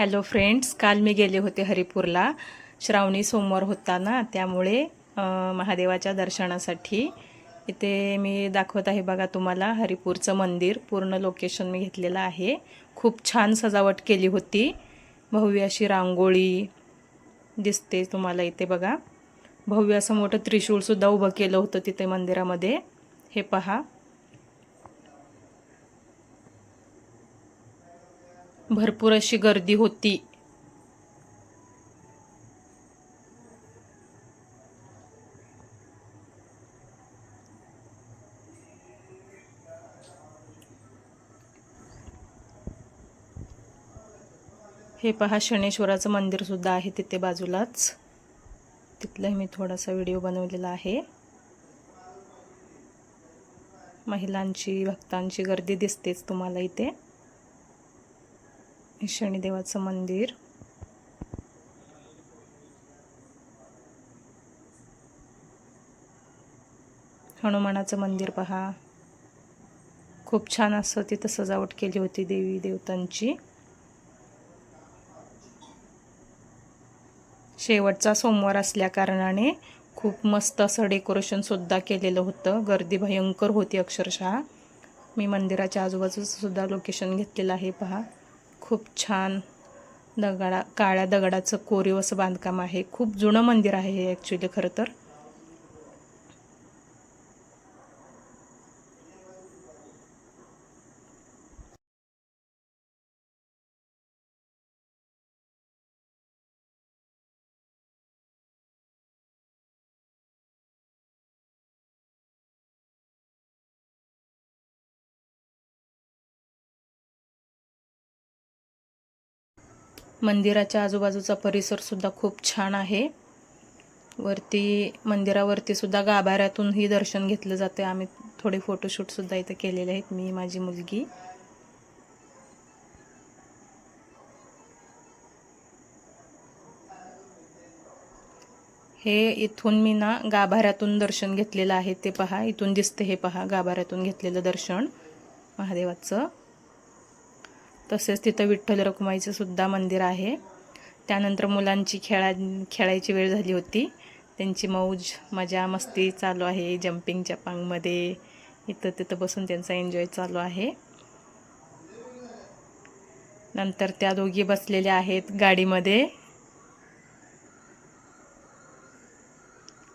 Hello friends काल मी गेले होते हरिपूरला. श्रावणी सोमवार होता ना त्यामुळे महादेवाच्या दर्शनासाठी. इथे मी दाखवत आहे बघा तुम्हाला हरिपूरचं मंदिर. पूर्ण लोकेशन मी घेतलेलं आहे. खूप छान सजावट केली होती. भव्य अशी रांगोळी दिसते तुम्हाला इथे बघा. भव्य असं मोठं त्रिशूळसुद्धा उभं केलं होतं तिथे मंदिरामध्ये. हे पहा. भरपूर अशी गर्दी होती. हे पहा शनेश्वराचं मंदिर सुद्धा आहे तिथे बाजूलाच. तिथलाही मी थोडासा व्हिडिओ बनवलेला आहे. महिलांची भक्तांची गर्दी दिसतेच तुम्हाला इथे. शनिदेवाचं मंदिर. हनुमानाचं मंदिर पहा. खूप छान असं तिथं सजावट केली होती देवी देवतांची. शेवटचा सोमवार असल्या कारणाने खूप मस्त असं डेकोरेशनसुद्धा केलेलं होतं. गर्दी भयंकर होती अक्षरशः. मी मंदिराच्या आजूबाजूचं सुद्धा लोकेशन घेतलेलं आहे पहा. खूप छान दगडा काळ्या दगडाचं कोरीव असं बांधकाम आहे. खूप जुनं मंदिर आहे हे ॲक्च्युली खरं तर. मंदिराच्या आजूबाजूचा परिसर सुद्धा खूप छान आहे. वरती मंदिरावरती सुद्धा गाभाऱ्यातूनही दर्शन घेतलं जाते आम्ही थोडे फोटोशूट सुद्धा इथे केलेले आहेत मी माझी मुलगी. हे इथून मी ना गाभाऱ्यातून दर्शन घेतलेलं आहे ते पहा. इथून दिसते हे पहा गाभाऱ्यातून घेतलेलं दर्शन. महादेवाचं. तसेच तिथं विठ्ठल रखुमाईचं सुद्धा मंदिर आहे. त्यानंतर मुलांची खेळा खेळायची वेळ झाली होती. त्यांची मौज मजा मस्ती चालू आहे. जम्पिंग जपांगमध्ये इथं तिथं बसून त्यांचा एन्जॉय चालू आहे. नंतर त्या दोघी बसलेल्या आहेत गाडीमध्ये.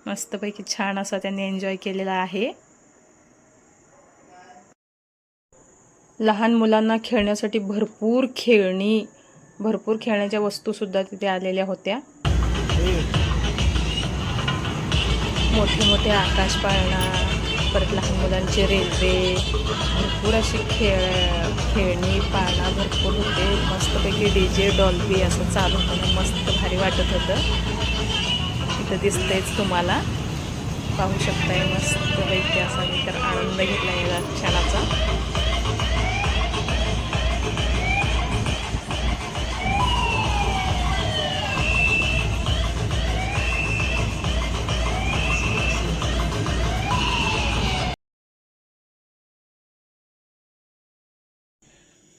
मस्तपैकी छान असा त्यांनी एन्जॉय केलेला आहे. लहान मुलांना खेळण्यासाठी भरपूर खेळणी भरपूर खेळण्याच्या वस्तूसुद्धा तिथे आलेल्या होत्या. मोठे मोठे आकाश पाळणा परत लहान मुलांचे रेल्वे भरपूर अशी खेळ खेळणी पाळणा भरपूर होते. मस्तपैकी डी जे डॉल्बी असं चालू होतं. मस्त भारी वाटत होतं. तिथं दिसतंयच तुम्हाला. पाहू शकताय मस्तपैकी असा मी तर आनंद घेतला या क्षणाचा.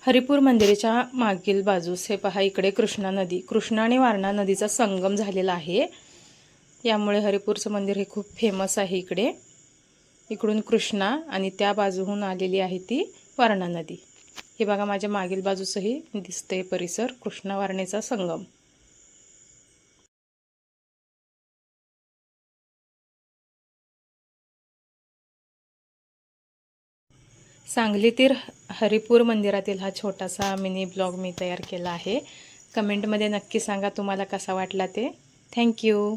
हरिपूर मंदिराच्या मागील बाजूस हे पहा इकडे कृष्णा नदी कृष्णा आणि वारणा नदीचा संगम झालेला आहे. यामुळे हरिपूरचं मंदिर हे खूप फेमस आहे इकडे. इकडून कृष्णा आणि त्या बाजूहून आलेली आहे ती वारणा नदी. हे बघा माझ्या मागील बाजूसही दिसते परिसर कृष्णा वारणेचा संगम. सांगलीतील हरिपूर मंदिरातील हा छोटासा मिनी ब्लॉग मी तयार केला आहे. कमेंटमध्ये नक्की सांगा तुम्हाला कसा वाटला ते. थँक्यू